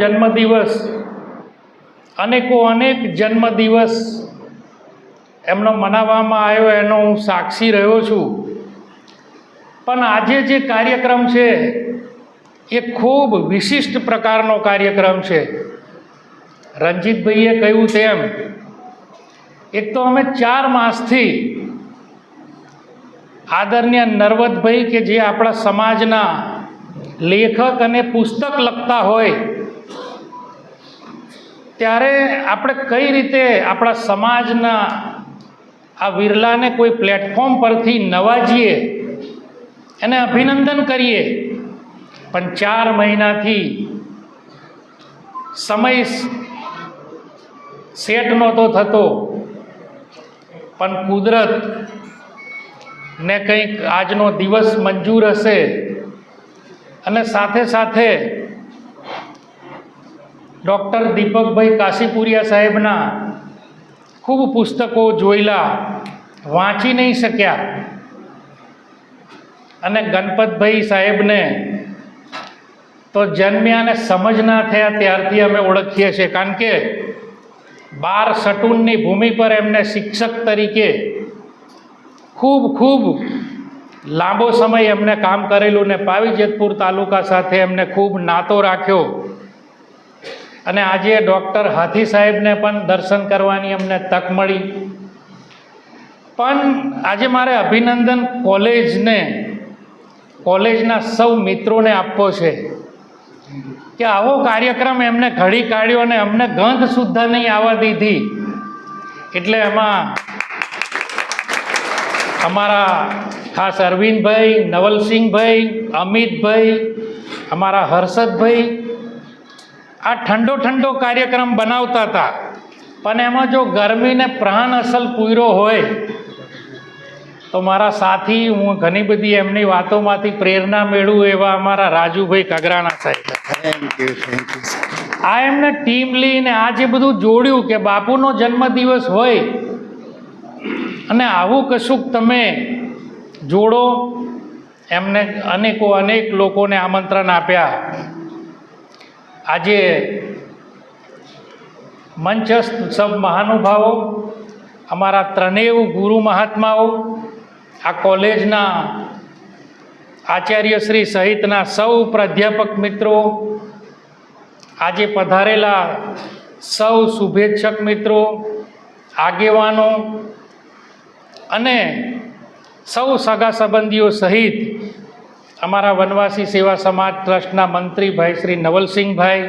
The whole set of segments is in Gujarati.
જન્મદિવસ. અનેકો અનેક જન્મદિવસ એમનો મનાવવામાં આવ્યો, એનો હું સાક્ષી રહ્યો છું. પણ આજે જે કાર્યક્રમ છે, એ ખૂબ વિશિષ્ટ પ્રકારનો કાર્યક્રમ છે. રણજીતભાઈએ કહ્યું તેમ, એક તો અમે ચાર માસથી આદરણીય નર્વદભાઈ કે જે આપણા સમાજના લેખક અને પુસ્તક લખતા હોય ત્યારે આપણે કઈ રીતે આપણા સમાજના આ વિરલાને કોઈ પ્લેટફોર્મ પરથી નવાજીએ, એને અભિનંદન કરીએ. પણ ચાર મહિનાથી સમય સેટ નહોતો થતો. પણ કુદરત ને કંઈક આજનો દિવસ મંજૂર હશે. અને સાથે સાથે ડૉક્ટર દીપકભાઈ કાશીપુરિયા સાહેબના ખૂબ પુસ્તકો જોયેલા, વાંચી નહીં શક્યા. અને ગણપતભાઈ સાહેબને તો જન્મ્યા અને સમજ ના થયા ત્યારથી અમે ઓળખીએ છીએ. કારણ કે બાર સટુનની ભૂમિ પર એમને શિક્ષક તરીકે ખૂબ ખૂબ લાંબો સમય એમને કામ કરેલું ને પાવી જેતપુર તાલુકા સાથે એમને ખૂબ નાતો રાખ્યો. અને આજે ડૉક્ટર હાથી સાહેબને પણ દર્શન કરવાની અમને તક મળી. પણ આજે મારે અભિનંદન કોલેજને, કોલેજના સૌ મિત્રોને આપવો છે કે આવો કાર્યક્રમ એમને ઘડી કાઢ્યો અને અમને ગંધ સુદ્ધા નહીં આવવા દીધી. એટલે એમાં અમારા ખાસ અરવિંદભાઈ, નવલસિંહભાઈ, અમિતભાઈ, અમારા હર્ષદભાઈ આ ઠંડો ઠંડો કાર્યક્રમ બનાવતા હતા. પણ એમાં જો ગરમીને પ્રાણ અસલ પૂર્યો હોય તો મારા સાથી હું ઘણી બધી એમની વાતોમાંથી પ્રેરણા મેળવું એવા અમારા રાજુભાઈ કગરાણા સાહેબ. થેન્ક યુ થેન્ક યુ આ એમને ટીમ લઈને આ જે બધું જોડ્યું કે બાપુનો જન્મદિવસ હોય અને આવું કશુંક તમે જોડો એમને અનેકો અનેક લોકોને આમંત્રણ આપ્યા. આજે મંચસ્થ સબ મહાનુભાવો, અમારા ત્રણેય ગુરુ મહાત્માઓ, આ કોલેજના આચાર્યશ્રી સહિતના સૌ પ્રાધ્યાપક મિત્રો, આજે પધારેલા સૌ શુભેચ્છક મિત્રો, આગેવાનો અને સૌ સગા સંબંધીઓ સહિત અમારા વનવાસી સેવા સમાજ ટ્રસ્ટના મંત્રી ભાઈ શ્રી નવલસિંહભાઈ,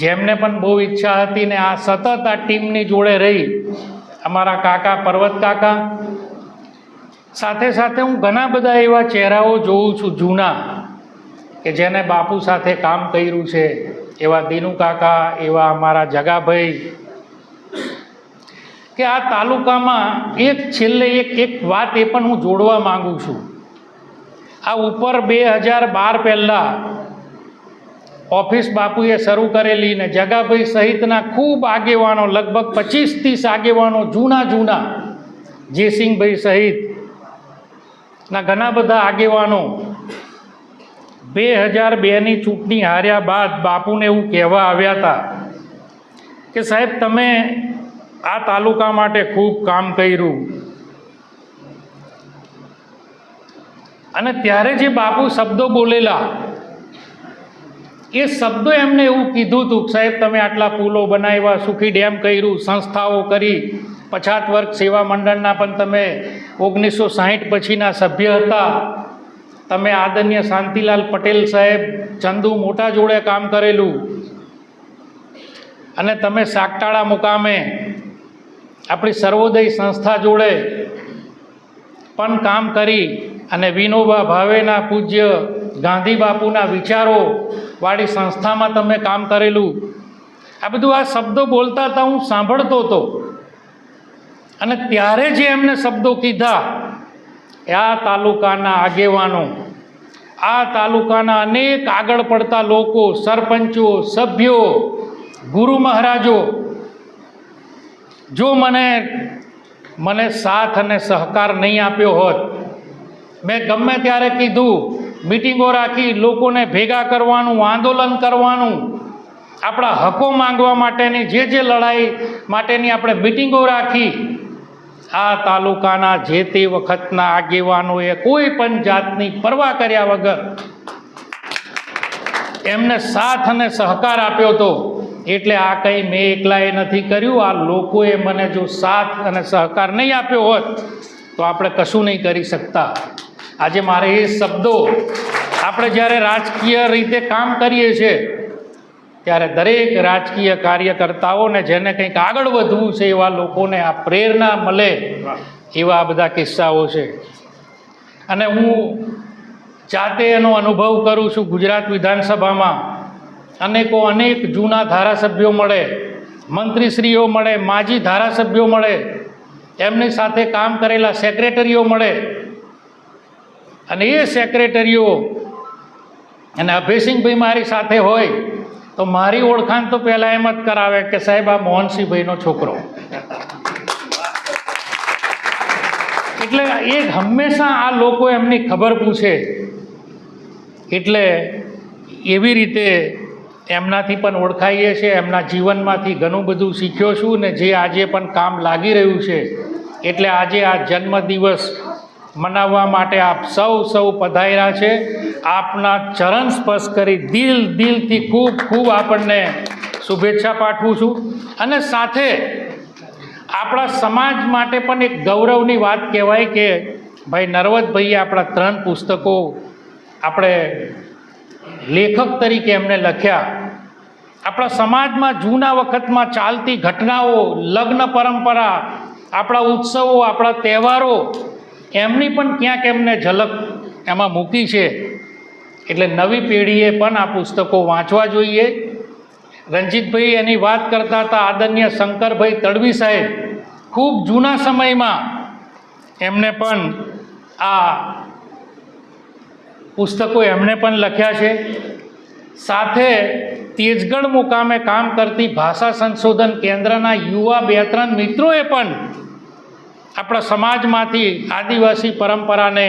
જેમને પણ બહુ ઈચ્છા હતી ને આ સતત આ ટીમની જોડે રહી, અમારા કાકા પર્વત કાકા, સાથે સાથે હું ઘણા બધા એવા ચહેરાઓ જોઉં છું જૂના, કે જેને બાપુ સાથે કામ કર્યું છે, એવા દિનુ કાકા, એવા અમારા જગાભાઈ, કે આ તાલુકામાં એક છેલ્લે એક એક વાત એ પણ હું જોડવા માગું છું. આ ઉપર બે હજાર બાર પહેલાં ઓફિસ બાપુએ શરૂ કરેલી ને જગાભાઈ સહિતના ખૂબ આગેવાનો, લગભગ પચીસ ત્રીસ આગેવાનો જૂના જૂના જયસિંહભાઈ સહિત ના ઘણા બધા આગેવાનો બે હજાર બેની ચૂંટણી હાર્યા બાદ બાપુને એવું કહેવા આવ્યા હતા કે સાહેબ, તમે આ તાલુકા માટે ખૂબ કામ કર્યું. અને ત્યારે જે બાપુ શબ્દો બોલેલા, એ શબ્દો એમને એવું કીધું હતું સાહેબ, તમે આટલા પુલો બનાવ્યા, સુખી ડેમ કર્યું, સંસ્થાઓ કરી, પછાત વર્ગ સેવા મંડળના પણ તમે ઓગણીસો સાહીઠ પછીના સભ્ય હતા. તમે આદરણીય શાંતિલાલ પટેલ સાહેબ, ચંદુ મોટા જોડે કામ કરેલું. અને તમે સાકટાળા મુકામે આપણી સર્વોદય સંસ્થા જોડે પણ કામ કરી. અને વિનોબા ભાવેના પૂજ્ય ગાંધી બાપુના વિચારો વાળી સંસ્થામાં તમે કામ કરેલું. આ બધું આ શબ્દો બોલતા હતા હું સાંભળતો હતો અને ત્યારે જે એમને શબ્દો કીધા આ તાલુકાના આગેવાનો, આ તાલુકાના અનેક આગળ પડતા લોકો, સરપંચો, સભ્યો, ગુરુ મહારાજો, જો મને મને સાથ અને સહકાર નહીં આપ્યો હોત મેં ગમે ત્યારે કીધું, મિટિંગો રાખી લોકોને ભેગા કરવાનું, આંદોલન કરવાનું. આપણા હકો માંગવા માટેની જે જે લડાઈ માટેની આપણે મિટિંગો રાખી, આ તાલુકાના જે તે વખતના આગેવાનોએ કોઈ પણ જાતની પરવા કર્યા વગર એમને સાથ અને સહકાર આપ્યો હતો એટલે આ કંઈ મેં એકલાએ નથી કર્યું. આ લોકોએ મને જો સાથ અને સહકાર નહીં આપ્યો હોત, તો આપણે કશું નહીં કરી શકતા. આજે મારે એ શબ્દો આપણે જ્યારે રાજકીય રીતે કામ કરીએ છીએ, ત્યારે દરેક રાજકીય કાર્યકર્તાઓને જેને કંઈક આગળ વધવું છે એવા લોકોને આ પ્રેરણા મળે એવા બધા કિસ્સાઓ છે. અને હું જાતે એનો અનુભવ કરું છું ગુજરાત વિધાનસભામાં. અનેકો અનેક જૂના ધારાસભ્યો મળે, મંત્રીશ્રીઓ મળે, માજી ધારાસભ્યો મળે, એમની સાથે કામ કરેલા સેક્રેટરીઓ મળે અને એ સેક્રેટરીઓ અને અભયસિંહભાઈ મારી સાથે હોય, તો મારી ઓળખાણ તો પહેલાં એમ જ કરાવે કે સાહેબ આ મોહનસિંહભાઈનો છોકરો. એટલે એ હંમેશા આ લોકો એમની ખબર પૂછે. એટલે એવી રીતે એમનાથી પણ ઓળખાઈએ છીએ, એમના જીવનમાંથી ઘણું બધું શીખ્યો છું ને જે આજે પણ કામ લાગી રહ્યું છે. એટલે આજે આ જન્મદિવસ મનાવવા માટે આપ સૌ સૌ પધાર્યા છે. આપના ચરણ સ્પર્શ કરી દિલ, દિલથી ખૂબ ખૂબ આપણને શુભેચ્છા પાઠવું છું. અને સાથે આપણા સમાજ માટે પણ એક ગૌરવની વાત કહેવાય કે, ભાઈ નરવતભાઈએ આપણા ત્રણ પુસ્તકો આપણે લેખક તરીકે એમને લખ્યા. આપણા સમાજમાં જૂના વખતમાં ચાલતી ઘટનાઓ, લગ્ન પરંપરા, આપણા ઉત્સવો, આપણા તહેવારો એમની પણ ક્યાંક એમને ઝલક એમાં મૂકી છે. એટલે નવી પેઢીએ પણ આ પુસ્તકો વાંચવા જોઈએ. રણજીતભાઈ એની વાત કરતા હતા આદરણીય શંકરભાઈ તડવી સાહેબ. ખૂબ જૂના સમયમાં એમને પણ આ પુસ્તકો એમણે પણ લખ્યા છે. સાથે તેજગઢ મુકામે કામ કરતી ભાષા સંશોધન કેન્દ્રના યુવા બે ત્રણ મિત્રોએ પણ આપણા સમાજમાંથી આદિવાસી પરંપરાને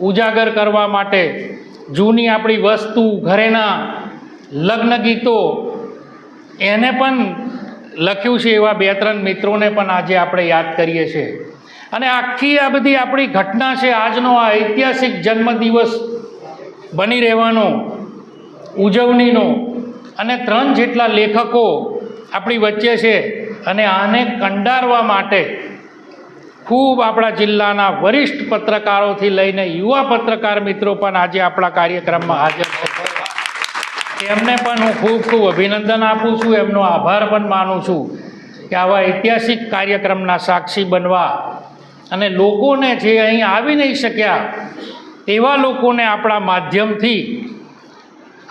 ઉજાગર કરવા માટે જૂની આપણી વસ્તુ, ઘરેના લગ્ન ગીતો, એને પણ લખ્યું છે એવા બે ત્રણ મિત્રોને પણ આજે આપણે યાદ કરીએ છીએ. અને આખી આ બધી આપણી ઘટના છે, આજનો આ ઐતિહાસિક જન્મદિવસ બની રહેવાનો, ઉજવણીનો, અને ત્રણ જેટલા લેખકો આપણી વચ્ચે છે અને આને કંડારવા માટે ખૂબ આપણા જિલ્લાના વરિષ્ઠ પત્રકારોથી લઈને યુવા પત્રકાર મિત્રો પણ આજે આપણા કાર્યક્રમમાં હાજર એમને પણ હું ખૂબ ખૂબ અભિનંદન આપું છું. એમનો આભાર પણ માનું છું કે આવા ઐતિહાસિક કાર્યક્રમના સાક્ષી બનવા અને લોકોને જે અહીં આવી નહીં શક્યા એવા લોકોને આપણા માધ્યમથી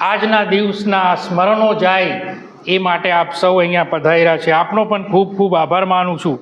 આજના દિવસના સ્મરણો જાય એ માટે આપ સૌ અહીંયા પધાર્યા છે. આપનો પણ ખૂબ ખૂબ આભાર માનું છું.